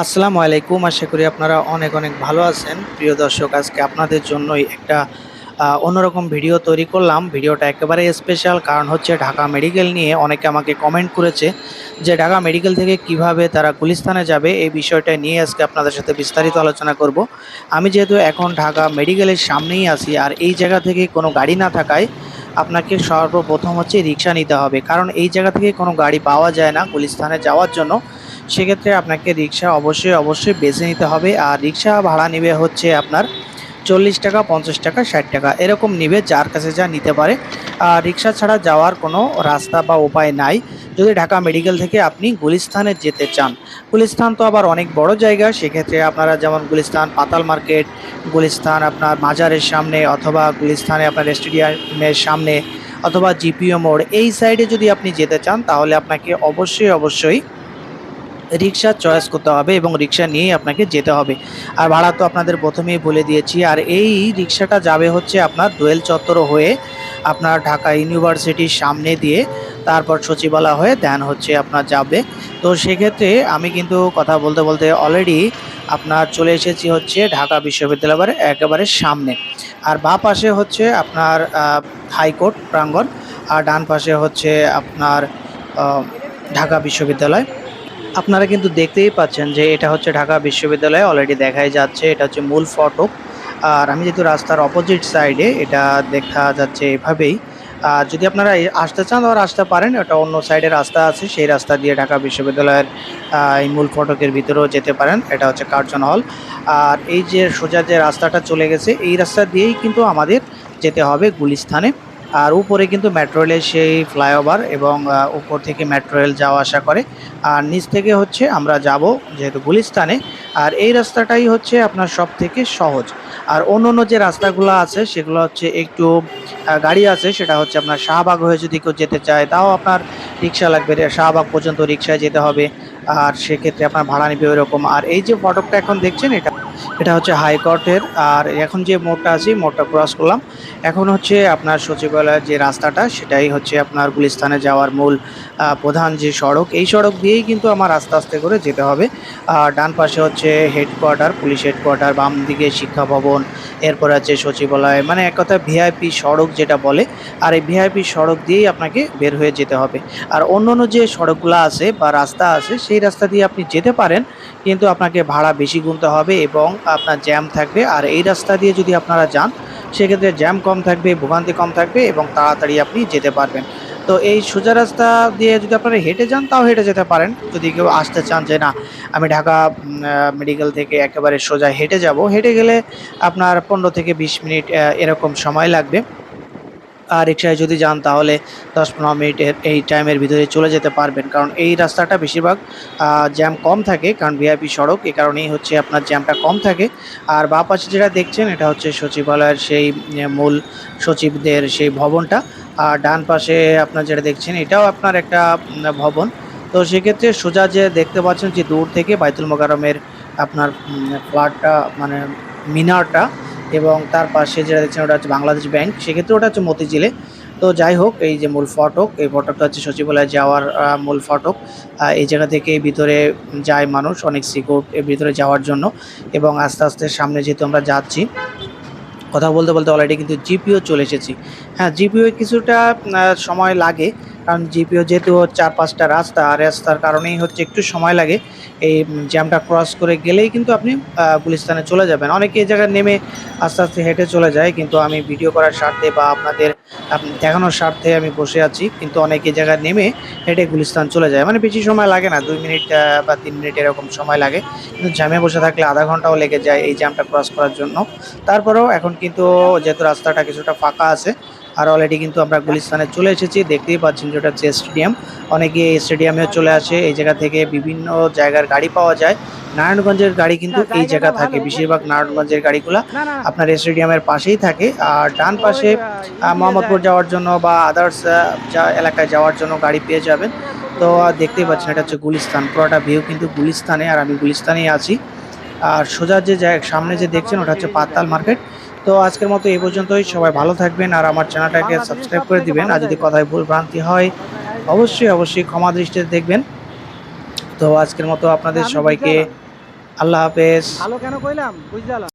আসসালামু আলাইকুম। আশা করি আপনারা অনেক অনেক ভালো আছেন। প্রিয় দর্শক, আজকে আপনাদের জন্যই একটা অন্যরকম ভিডিও তৈরি করলাম। ভিডিওটা একেবারে স্পেশাল কারণ হচ্ছে ঢাকা মেডিকেল নিয়ে অনেকে আমাকে কমেন্ট করেছে যে ঢাকা মেডিকেল থেকে কীভাবে তারা গুলিস্তানে যাবে এই বিষয়টা নিয়ে আজকে আপনাদের সাথে বিস্তারিত আলোচনা করব। আমি যেহেতু এখন ঢাকা মেডিকেলের সামনেই আছি আর এই জায়গা থেকে কোনো গাড়ি না থাকায় আপনাকে সর্বপ্রথম হচ্ছে রিক্সা নিতে হবে। কারণ এই জায়গা থেকে কোনো গাড়ি পাওয়া যায় না গুলিস্তানে যাওয়ার জন্য। সেক্ষেত্রে আপনাকে রিক্সা অবশ্যই অবশ্যই বেছে নিতে হবে। আর রিক্সা ভাড়া নেবে হচ্ছে আপনার চল্লিশ টাকা, পঞ্চাশ টাকা, ষাট টাকা। এরকম নিবে যার কাছে যা নিতে পারে। আর রিক্সা ছাড়া যাওয়ার কোনো রাস্তা বা উপায় নাই। যদি ঢাকা মেডিকেল থেকে আপনি গুলিস্থানে যেতে চান। গুলিস্থান তো আবার অনেক বড় জায়গা। সেক্ষেত্রে আপনারা যেমন গুলিস্থান পাতাল মার্কেট গুলিস্থান আপনার মাজারের সামনে অথবা গুলিস্থানে আপনার স্টেডিয়ামের সামনে অথবা জিপিও মোড়। এই সাইডে যদি আপনি যেতে চান, তাহলে আপনাকে অবশ্যই অবশ্যই রিক্সা চয়েস করতে হবে এবং রিক্সা নিয়েই আপনাকে যেতে হবে। আর ভাড়া তো আপনাদের প্রথমেই বলে দিয়েছি। আর এই রিক্সাটা যাবে হচ্ছে আপনার দোয়েল চত্বর হয়ে আপনার ঢাকা ইউনিভার্সিটির সামনে দিয়ে তারপর সচিবালয় হয়ে দেন হচ্ছে আপনার যাবে। তো সেক্ষেত্রে আমি কিন্তু কথা বলতে বলতে অলরেডি আপনার চলে এসেছি হচ্ছে ঢাকা বিশ্ববিদ্যালয়ের একেবারে সামনে। আর বাঁ পাশে হচ্ছে আপনার হাইকোর্ট প্রাঙ্গণ। আর ডান পাশে হচ্ছে আপনার ঢাকা বিশ্ববিদ্যালয়। আপনারা কিন্তু দেখতেই পাচ্ছেন যে এটা হচ্ছে ঢাকা বিশ্ববিদ্যালয় অলরেডি দেখাই যাচ্ছে, এটা হচ্ছে মূল ফটক। আর আমি যেহেতু রাস্তার অপোজিট সাইডে এটা দেখা যাচ্ছে এভাবেই। আর যদি আপনারা আসতে চান তাহলে আসতে পারেন, এটা অন্য সাইডে রাস্তা আছে, সেই রাস্তা দিয়ে ঢাকা বিশ্ববিদ্যালয়ের এই মূল ফটকের ভিতরেও যেতে পারেন, এটা হচ্ছে কার্জন হল। আর এই যে সোজা যে রাস্তাটা চলে গেছে, এই রাস্তা দিয়েই কিন্তু আমাদের যেতে হবে গুলিস্থানে আর উপরে কিন্তু মেট্রো রেলের সেই ফ্লাইওভার এবং উপর থেকে মেট্রো রেল যাওয়া আসা করে। আর নিচ থেকে হচ্ছে আমরা যাব যেহেতু গুলিস্তানে। আর এই রাস্তাটাই হচ্ছে আপনার সব থেকে সহজ। আর অন্য অন্য যে রাস্তাগুলো আছে, সেগুলো হচ্ছে একটু গাড়ি আছে, সেটা হচ্ছে আপনার শাহবাগ হয়ে যদি কেউ যেতে চায়, তাও আপনার রিক্সা লাগবে। শাহবাগ পর্যন্ত রিক্সায় যেতে হবে। আর সেক্ষেত্রে আপনার ভাড়া নেবে ওইরকম। আর এই যে ফটকটা এখন দেখছেন, এটা এটা হচ্ছে হাইকোর্টের আর এখন যে মোড়টা আছে মোড়টা ক্রস করলাম। এখন হচ্ছে আপনার সচিবালয়ের যে রাস্তাটা, সেটাই হচ্ছে আপনার গুলিস্তানে যাওয়ার মূল প্রধান যে সড়ক। এই সড়ক দিয়েই কিন্তু আমার আস্তে আস্তে করে যেতে হবে। আর ডান পাশে হচ্ছে হেডকোয়ার্টার পুলিশ হেডকোয়ার্টার বাম দিকে শিক্ষা ভবন, এরপর আছে সচিবালয়। মানে এক কথা ভিআইপি সড়ক যেটা বলে, আর এই ভিআইপি সড়ক দিয়েই আপনাকে বের হয়ে যেতে হবে। আর অন্য অন্য যে সড়কগুলো আছে বা রাস্তা আছে, সেই রাস্তা দিয়ে আপনি যেতে পারেন, কিন্তু আপনাকে ভাড়া বেশি গুনতে হবে এবং আপনার জ্যাম থাকবে। আর এই রাস্তা দিয়ে যদি আপনারা যান, সেক্ষেত্রে জ্যাম কম থাকবে, ভোগান্তি কম থাকবে এবং তাড়াতাড়ি আপনি যেতে পারবেন। তো এই সোজা রাস্তা দিয়ে যদি আপনারা হেঁটে যান, তাও হেঁটে যেতে পারেন। যদি কেউ আসতে চান যে, না, আমি ঢাকা মেডিকেল থেকে একেবারে সোজা হেঁটে যাব। হেঁটে গেলে আপনার পনেরো থেকে বিশ মিনিট এরকম সময় লাগবে। রিক্সায় যদি যান তাহলে দশ পনেরো মিনিটের এই টাইমের ভিতরে চলে যেতে পারবেন। কারণ এই রাস্তাটা বেশিরভাগ জ্যাম কম থাকে, কারণ ভিআইপি সড়ক এই কারণেই হচ্ছে আপনার জ্যামটা কম থাকে। আর বাঁ পাশে যেটা দেখছেন, এটা হচ্ছে সচিবালয়ের সেই মূল সচিবদের সেই ভবনটা। আর ডান পাশে আপনার যেটা দেখছেন, এটাও আপনার একটা ভবন। তো সেক্ষেত্রে সোজা যে দেখতে পাচ্ছেন যে দূর থেকে বাইতুল মোকারমের আপনার ফ্ল্যাটটা মানে মিনারটা এবং তার পাশে যেটা দেখছেন ওটা হচ্ছে বাংলাদেশ ব্যাংক, সেক্ষেত্রে ওটা হচ্ছে মতিঝিলে। তো যাই হোক, এই যে মূল ফটক, এই ফটকটা হচ্ছে সচিবালয়ে যাওয়ার মূল ফটক। এই জায়গা থেকে ভিতরে যায় মানুষ অনেক সিকিউর ভিতরে যাওয়ার জন্য। এবং আস্তে আস্তে সামনে যেহেতু আমরা যাচ্ছি, কথা বলতে বলতে অলরেডি কিন্তু জিপিও চলে এসেছি। হ্যাঁ জিপিও কিছুটা সময় লাগে। কারণ জিপিও যেহেতু চার পাঁচটা রাস্তা, আর রাস্তার কারণেই হচ্ছে একটু সময় লাগে। এই জ্যামটা ক্রস করে গেলেই কিন্তু আপনি গুলিস্তানে চলে যাবেন। অনেকে এই জায়গায় নেমে আস্তে আস্তে হেঁটে চলে যায়, কিন্তু আমি ভিডিও করার স্বার্থে বা আপনাদের দেখানোর স্বার্থে আমি বসে আছি, কিন্তু অনেকে জায়গায় নেমে হেঁটে গুলিস্তান চলে যায়। মানে বেশি সময় লাগে না, দুই মিনিট বা তিন মিনিট এরকম সময় লাগে। কিন্তু জ্যামে বসে থাকলে আধা ঘন্টাও লেগে যায় এই জ্যামটা ক্রস করার জন্য। তারপরেও এখন কিন্তু যেহেতু রাস্তাটা কিছুটা ফাঁকা আছে আর অলরেডি কিন্তু আমরা গুলিস্তানে চলে এসেছি দেখতেই পাচ্ছেন যে ওটা হচ্ছে স্টেডিয়াম অনেকে এই স্টেডিয়ামেও চলে আসে এই জায়গা থেকে বিভিন্ন জায়গার গাড়ি পাওয়া যায়। নারায়ণগঞ্জের গাড়ি কিন্তু এই জায়গা থাকে বেশিরভাগ নারায়ণগঞ্জের গাড়িগুলা আপনার স্টেডিয়ামের পাশেই থাকে। আর ডান পাশে মোহাম্মদপুর যাওয়ার জন্য বা আদার্স যা এলাকায় যাওয়ার জন্য গাড়ি পেয়ে যাবেন। তো দেখতেই পাচ্ছেন এটা হচ্ছে গুলিস্তান পুরোটা ভিউ কিন্তু গুলিস্তানে। আর আমি গুলিস্তানেই আছি। আর সোজা যে জায়গা সামনে যে দেখছেন ওটা হচ্ছে পাতাল মার্কেট তো আজকের মতো এই পর্যন্তই। সবাই ভালো থাকবেন আর আমার চ্যানেলটাকে সাবস্ক্রাইব করে দিবেন। আর যদি কথায় ভুল ভ্রান্তি হয় অবশ্যই অবশ্যই ক্ষমা দৃষ্টিতে দেখবেন। তো আজকের মতো আপনাদের সবাইকে আল্লাহ হাফেজ। ভালো কেন কইলাম? বুঝলাম।